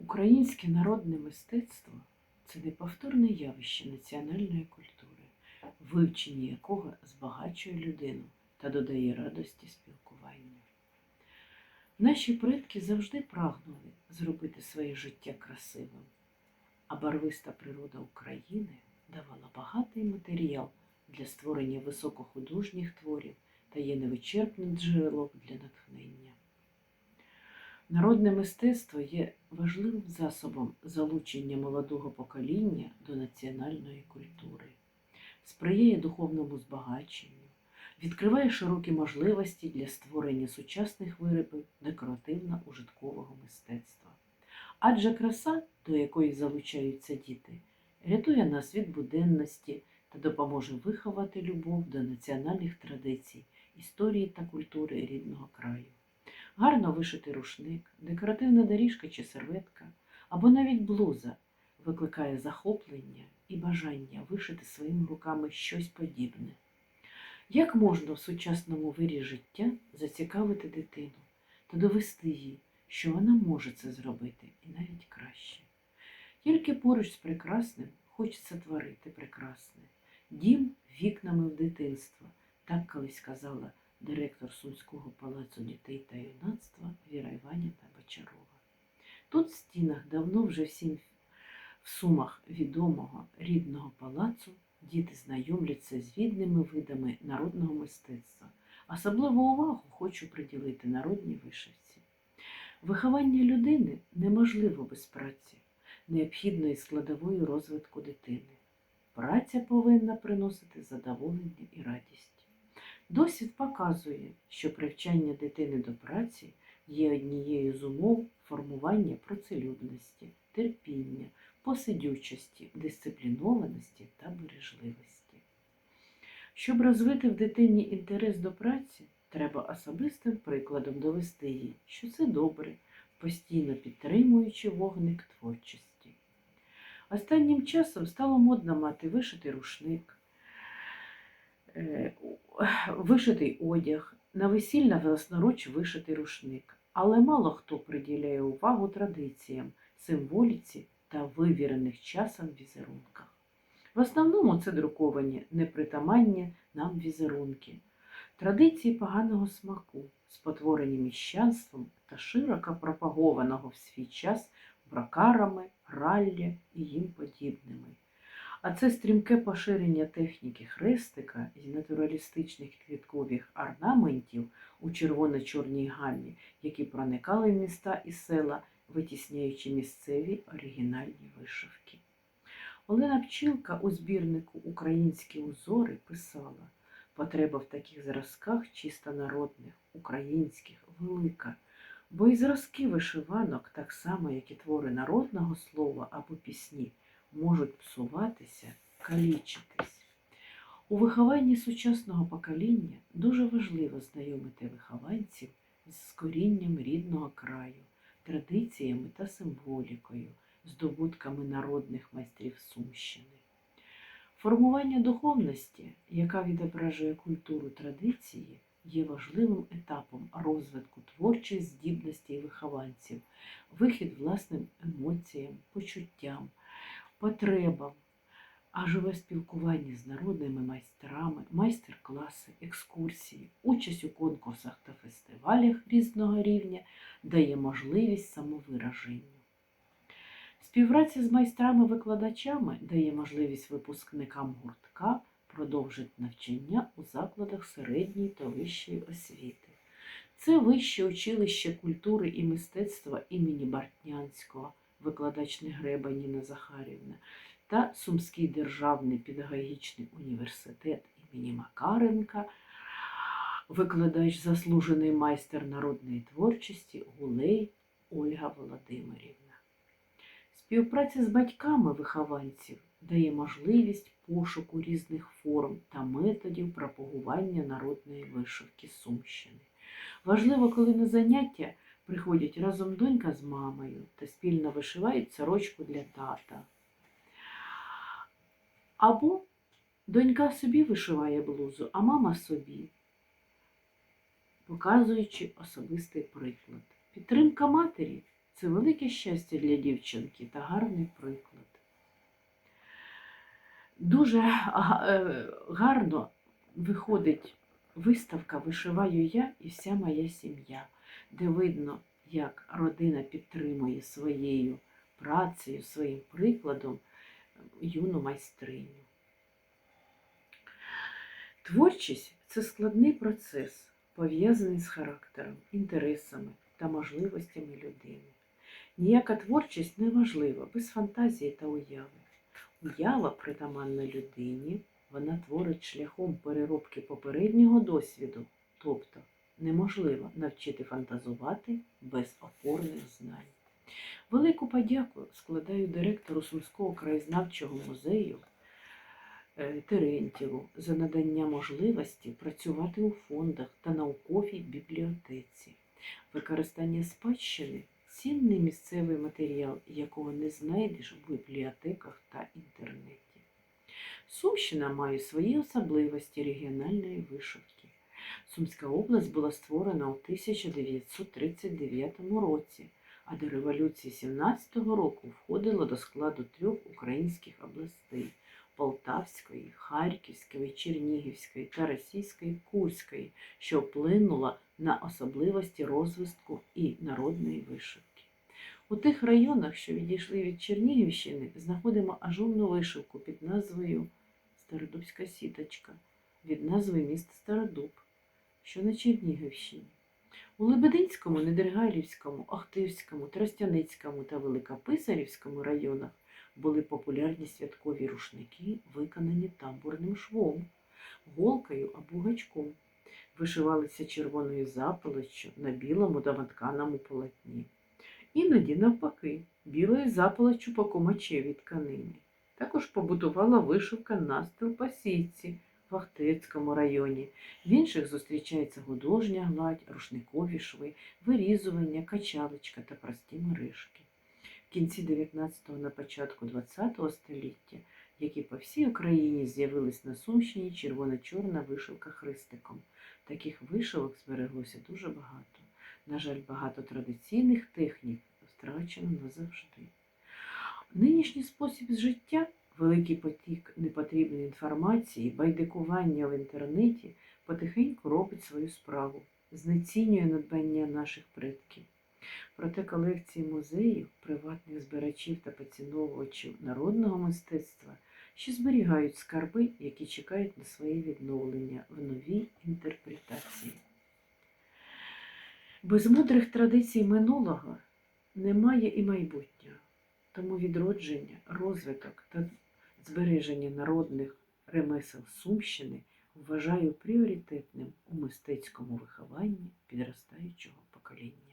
Українське народне мистецтво це неповторне явище національної культури, вивчення якого збагачує людину та додає радості спілкування. Наші предки завжди прагнули зробити своє життя красивим, а барвиста природа України давала багатий матеріал для створення високохудожніх творів та є невичерпним джерелом для натхнення. Народне мистецтво є важливим засобом залучення молодого покоління до національної культури, сприяє духовному збагаченню, відкриває широкі можливості для створення сучасних виробів декоративно-ужиткового мистецтва. Адже краса, до якої залучаються діти, рятує нас від буденності та допоможе виховати любов до національних традицій, історії та культури рідного краю. Гарно вишитий рушник, декоративна доріжка чи серветка, або навіть блуза викликає захоплення і бажання вишити своїми руками щось подібне. Як можна в сучасному вирі життя зацікавити дитину та довести їй, що вона може це зробити і навіть краще? Тільки поруч з прекрасним хочеться творити прекрасне. Дім вікнами в дитинство, так колись казала директор Сумського палацу дітей та юнацтва Віра Іванівна Бочарова. Тут в стінах давно вже всім в сумах відомого рідного палацу діти знайомляться з відними видами народного мистецтва. Особливу увагу хочу приділити народній вишивці. Виховання людини неможливо без праці, необхідної складової розвитку дитини. Праця повинна приносити задоволення і радість. Досвід показує, що привчання дитини до праці є однією з умов формування працелюбності, терпіння, посидючості, дисциплінованості та бережливості. Щоб розвити в дитині інтерес до праці, треба особистим прикладом довести їй, що це добре, постійно підтримуючи вогник творчості. Останнім часом стало модно мати вишитий рушник, е, вишитий одяг, на весілля власноруч вишитий рушник. Але мало хто приділяє увагу традиціям, символіці та вивірених часом візерунках. В основному це друковані непритаманні нам візерунки, традиції поганого смаку, спотворені міщанством та широко пропагованого в свій час бракарами, раллі і їм подібними. А це стрімке поширення техніки хрестика і натуралістичних квіткових орнаментів у червоно-чорній гамі, які проникали в міста і села, витісняючи місцеві оригінальні вишивки. Олена Пчілка у збірнику Українські узори писала потреба в таких зразках чисто народних, українських, велика, бо і зразки вишиванок, так само, як і твори народного слова або пісні, можуть псуватися, калічитись. У вихованні сучасного покоління дуже важливо знайомити вихованців з корінням рідного краю, традиціями та символікою, здобутками народних майстрів Сумщини. Формування духовності, яка відображує культуру традиції, є важливим етапом розвитку творчих здібностей вихованців, вихід власним емоціям, почуттям, потребам, а живе спілкування з народними майстрами, майстер-класи, екскурсії, участь у конкурсах та фестивалях різного рівня дає можливість самовираженню. Співпраця з майстрами-викладачами дає можливість випускникам гуртка продовжити навчання у закладах середньої та вищої освіти. Це Вище училище культури і мистецтва імені Бартнянського, викладач Негреба Ніна Захарівна, та Сумський державний педагогічний університет імені Макаренка, викладач заслужений майстер народної творчості Гулей Ольга Володимирівна. Співпраця з батьками вихованців дає можливість пошуку різних форм та методів пропагування народної вишивки Сумщини. Важливо, коли на заняття приходять разом донька з мамою та спільно вишивають сорочку для тата. Або донька собі вишиває блузу, а мама собі, показуючи особистий приклад. Підтримка матері Це велике щастя для дівчинки та гарний приклад. Дуже е, гарно виходить виставка Вишиваю я і вся моя сім'я, де видно, як родина підтримує своєю працею, своїм прикладом юну майстриню. Творчість це складний процес, пов'язаний з характером, інтересами та можливостями людини. Ніяка творчість не важлива без фантазії та уяви. Уява притаманна людині, вона творить шляхом переробки попереднього досвіду, тобто неможливо навчити фантазувати без опорних знань. Велику подяку складаю директору Сумського краєзнавчого музею е, за надання можливості працювати у фондах та науковій бібліотеці. Використання спадщини цінний місцевий матеріал, якого не знайдеш в бібліотеках. Сумщина має свої особливості регіональної вишивки. Сумська область була створена у 1939 році, а до революції 17-го року входила до складу трьох українських областей Полтавської, Харківської, Чернігівської та Російської Курської, що вплинула на особливості розвитку і народної вишивки. У тих районах, що відійшли від Чернігівщини, знаходимо ажурну вишивку під назвою Стародубська сіточка від назви міста Стародуб, що на Чернігівщині. У Лебединському, Недергайлівському, Охтирському, Тростяницькому та Великописарівському районах були популярні святкові рушники, виконані тамбурним швом, голкою або гачком. Вишивалися червоною запаличчю на білому домотканому полотні. Іноді, навпаки, білою запаличчю по комачевій тканині. Також побудувала вишивка настил по сітці в Ахтирському районі. В інших зустрічається художня гладь, рушникові шви, вирізування, качалочка та прості мережки. В кінці 19-го на початку 20-го століття, як і по всій Україні, з'явилась на Сумщині червоно-чорна вишивка хрестиком. Таких вишивок збереглося дуже багато. На жаль, багато традиційних технік втрачено назавжди. Нинішній спосіб життя, великий потік непотрібної інформації, байдикування в інтернеті потихеньку робить свою справу, знецінює надбання наших предків. Проте колекції музеїв, приватних збирачів та поціновувачів народного мистецтва ще зберігають скарби, які чекають на своє відновлення в новій інтерпретації. Без мудрих традицій минулого немає і майбутнього. Тому відродження, розвиток та збереження народних ремесел Сумщини вважаю пріоритетним у мистецькому вихованні підростаючого покоління.